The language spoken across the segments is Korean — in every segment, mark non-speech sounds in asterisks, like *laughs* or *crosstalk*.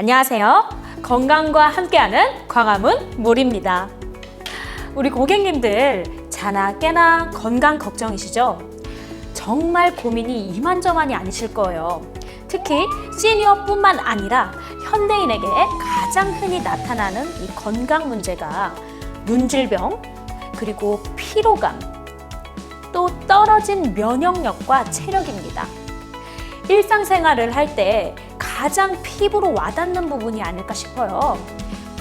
안녕하세요. 건강과 함께하는 광화문 몰입니다. 우리 고객님들 자나 깨나 건강 걱정이시죠? 정말 고민이 이만저만이 아니실 거예요. 특히 시니어뿐만 아니라 현대인에게 가장 흔히 나타나는 이 건강 문제가 눈질병, 그리고 피로감, 또 떨어진 면역력과 체력입니다. 일상생활을 할 때 가장 피부로 와닿는 부분이 아닐까 싶어요.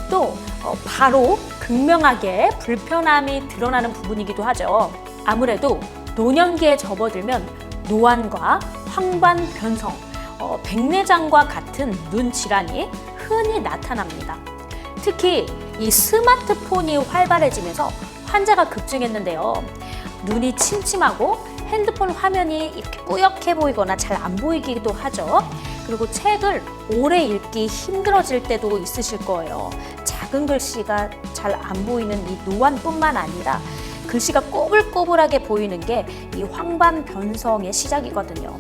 또 어, 바로 극명하게 불편함이 드러나는 부분이기도 하죠. 아무래도 노년기에 접어들면 노안과 황반 변성, 어, 백내장과 같은 눈 질환이 흔히 나타납니다. 특히 이 스마트폰이 활발해지면서 환자가 급증했는데요. 눈이 침침하고 핸드폰 화면이 이렇게 뿌옇게 보이거나 잘 안 보이기도 하죠. 그리고 책을 오래 읽기 힘들어질 때도 있으실 거예요. 작은 글씨가 잘 안 보이는 이 노안뿐만 아니라 글씨가 꼬불꼬불하게 보이는 게 이 황반 변성의 시작이거든요.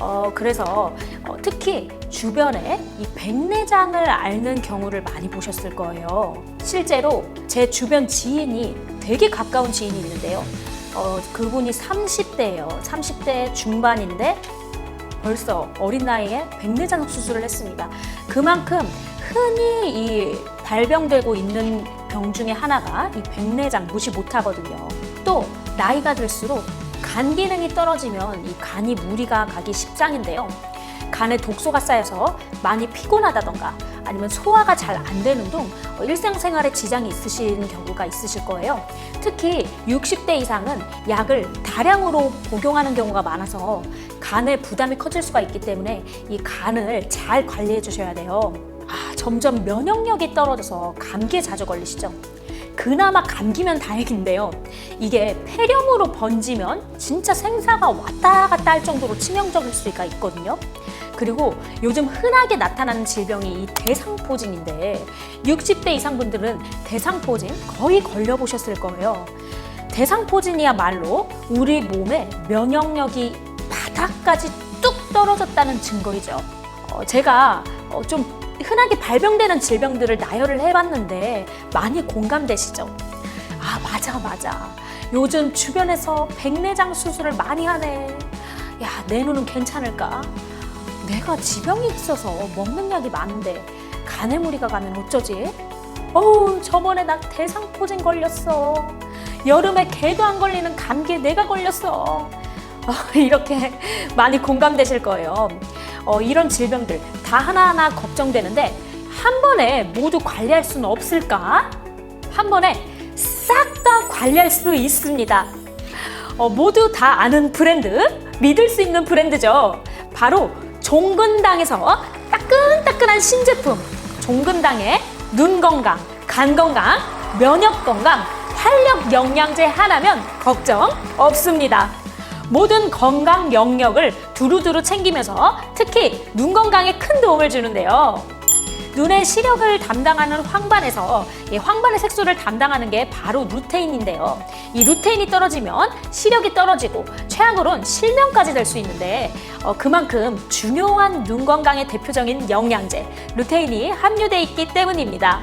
어, 그래서 어, 특히 주변에 이 백내장을 앓는 경우를 많이 보셨을 거예요. 실제로 제 주변 지인이 되게 가까운 지인이 있는데요. 어, 그분이 30대예요. 30대 중반인데 벌써 어린 나이에 백내장 수술을 했습니다. 그만큼 흔히 이 발병되고 있는 병 중에 하나가 이 백내장 무시 못하거든요. 또 나이가 들수록 간 기능이 떨어지면 이 간이 무리가 가기 십상인데요. 간에 독소가 쌓여서 많이 피곤하다던가 아니면 소화가 잘 안 되는 등 일상생활에 지장이 있으신 경우가 있으실 거예요. 특히 60대 이상은 약을 다량으로 복용하는 경우가 많아서 간에 부담이 커질 수가 있기 때문에 이 간을 잘 관리해 주셔야 돼요. 아, 점점 면역력이 떨어져서 감기에 자주 걸리시죠? 그나마 감기면 다행인데요. 이게 폐렴으로 번지면 진짜 생사가 왔다 갔다 할 정도로 치명적일 수가 있거든요. 그리고 요즘 흔하게 나타나는 질병이 이 대상포진인데 60대 이상 분들은 대상포진 거의 걸려보셨을 거예요. 대상포진이야말로 우리 몸의 면역력이 바닥까지 뚝 떨어졌다는 증거이죠. 어, 제가 어, 좀 흔하게 발병되는 질병들을 나열을 해봤는데 많이 공감되시죠? 아, 맞아, 맞아. 요즘 주변에서 백내장 수술을 많이 하네. 야, 내 눈은 괜찮을까? 내가 지병이 있어서 먹는 약이 많은데 간에 무리가 가면 어쩌지? 어우, 저번에 나 대상포진 걸렸어. 여름에 개도 안 걸리는 감기에 내가 걸렸어. 어, 이렇게 많이 공감되실 거예요. 어, 이런 질병들 다 하나하나 걱정되는데 한 번에 모두 관리할 수는 없을까? 한 번에 싹 다 관리할 수 있습니다. 어, 모두 다 아는 브랜드, 믿을 수 있는 브랜드죠. 바로 종근당에서 따끈따끈한 신제품 종근당의 눈 건강, 간 건강, 면역 건강, 활력 영양제 하나면 걱정 없습니다. 모든 건강 영역을 두루두루 챙기면서 특히 눈 건강에 큰 도움을 주는데요. 눈의 시력을 담당하는 황반에서 이 황반의 색소를 담당하는 게 바로 루테인인데요. 이 루테인이 떨어지면 시력이 떨어지고 최악으로는 실명까지 될 수 있는데 어, 그만큼 중요한 눈 건강의 대표적인 영양제 루테인이 함유돼 있기 때문입니다.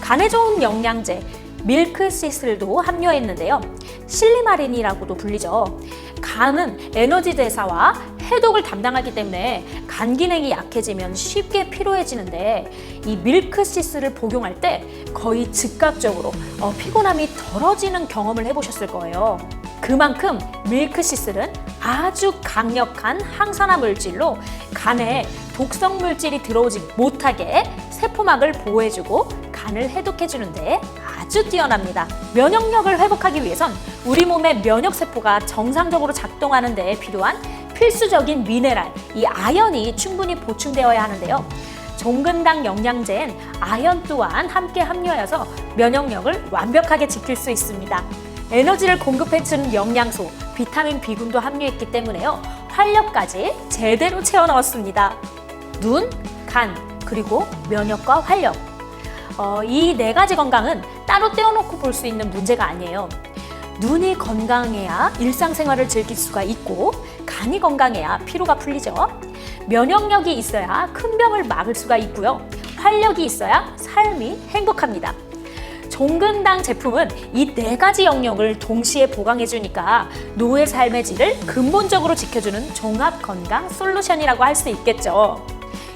간에 좋은 영양제 밀크시슬도 함유했는데요. 실리마린이라고도 불리죠. 간은 에너지 대사와 해독을 담당하기 때문에 간 기능이 약해지면 쉽게 피로해지는데 이 밀크시스를 복용할 때 거의 즉각적으로 어, 피곤함이 덜어지는 경험을 해보셨을 거예요. 그만큼 밀크시슬은 아주 강력한 항산화 물질로 간에 독성 물질이 들어오지 못하게 세포막을 보호해주고 간을 해독해주는데 아주 뛰어납니다. 면역력을 회복하기 위해선 우리 몸의 면역 세포가 정상적으로 작동하는 데 필요한 필수적인 미네랄, 이 아연이 충분히 보충되어야 하는데요. 종근당 영양제엔 아연 또한 함께 함유하여서 면역력을 완벽하게 지킬 수 있습니다. 에너지를 공급해주는 영양소, 비타민 B군도 함유했기 때문에요. 활력까지 제대로 채워 넣었습니다. 눈, 간, 그리고 면역과 활력. 어, 이 네 가지 건강은 따로 떼어놓고 볼 수 있는 문제가 아니에요. 눈이 건강해야 일상생활을 즐길 수가 있고 간이 건강해야 피로가 풀리죠. 면역력이 있어야 큰 병을 막을 수가 있고요. 활력이 있어야 삶이 행복합니다. 종근당 제품은 이 네 가지 영역을 동시에 보강해 주니까 노의 삶의 질을 근본적으로 지켜주는 종합 건강 솔루션이라고 할 수 있겠죠.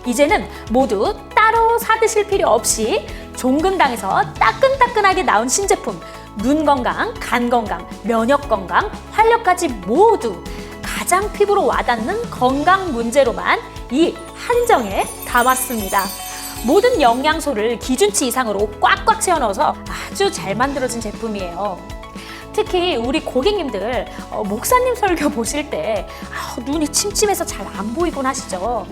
이제는 모두 따로 사드실 필요 없이 종근당에서 따끈따끈하게 나온 신제품 눈 건강, 간 건강, 면역 건강, 활력까지 모두 가장 피부로 와닿는 건강 문제로만 이 한정에 담았습니다. 모든 영양소를 기준치 이상으로 꽉꽉 채워 넣어서 아주 잘 만들어진 제품이에요. 특히 우리 고객님들 어, 목사님 설교 *laughs* 보실 때 아, 눈이 침침해서 잘 안 보이곤 하시죠.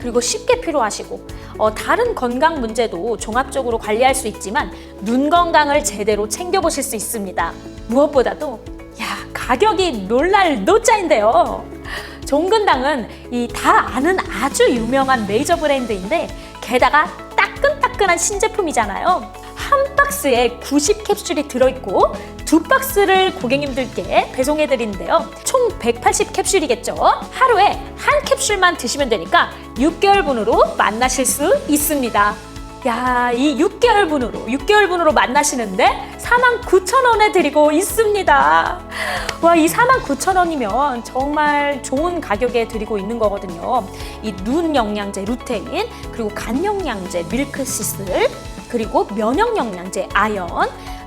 그리고 쉽게 피로하시고 어, 다른 건강 문제도 종합적으로 관리할 수 있지만 눈 건강을 제대로 챙겨보실 수 있습니다. 무엇보다도 야 가격이 놀랄 노짜인데요. 종근당은 이 다 아는 아주 유명한 메이저 브랜드인데 게다가 따끈따끈한 신제품이잖아요. 한 박스에 90 캡슐이 들어있고 두 박스를 고객님들께 배송해 드리는데요. 총 180 캡슐이겠죠. 하루에 한 캡슐만 드시면 되니까 6개월분으로 만나실 수 있습니다. 야, 이 6개월분으로, 6개월분으로 만나시는데 49,000원에 드리고 있습니다. 와, 이 49,000원이면 정말 좋은 가격에 드리고 있는 거거든요. 이 눈 영양제 루테인, 그리고 간 영양제 밀크시슬, 그리고 면역 영양제 아연,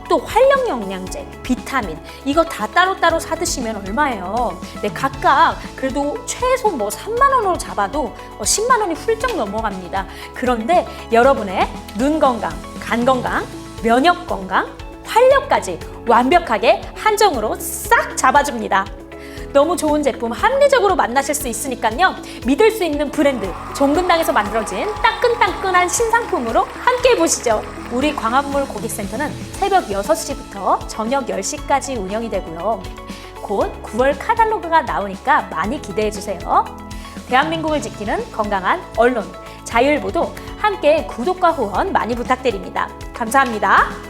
또 활력 영양제, 비타민 이거 다 따로따로 사 드시면 얼마예요? 네, 각각 그래도 최소 뭐 3만 원으로 잡아도 어, 10만 원이 훌쩍 넘어갑니다. 그런데 여러분의 눈 건강, 간 건강, 면역 건강, 활력까지 완벽하게 한정으로 싹 잡아줍니다. 너무 좋은 제품 합리적으로 만나실 수 있으니까요. 믿을 수 있는 브랜드 종근당에서 만들어진 따끈따끈한 신상품으로 함께 해보시죠. 우리 광화문몰 고객센터는 새벽 6시부터 저녁 10시까지 운영이 되고요. 곧 9월 카탈로그가 나오니까 많이 기대해 주세요. 대한민국을 지키는 건강한 언론 자율보도 함께 구독과 후원 많이 부탁드립니다. 감사합니다.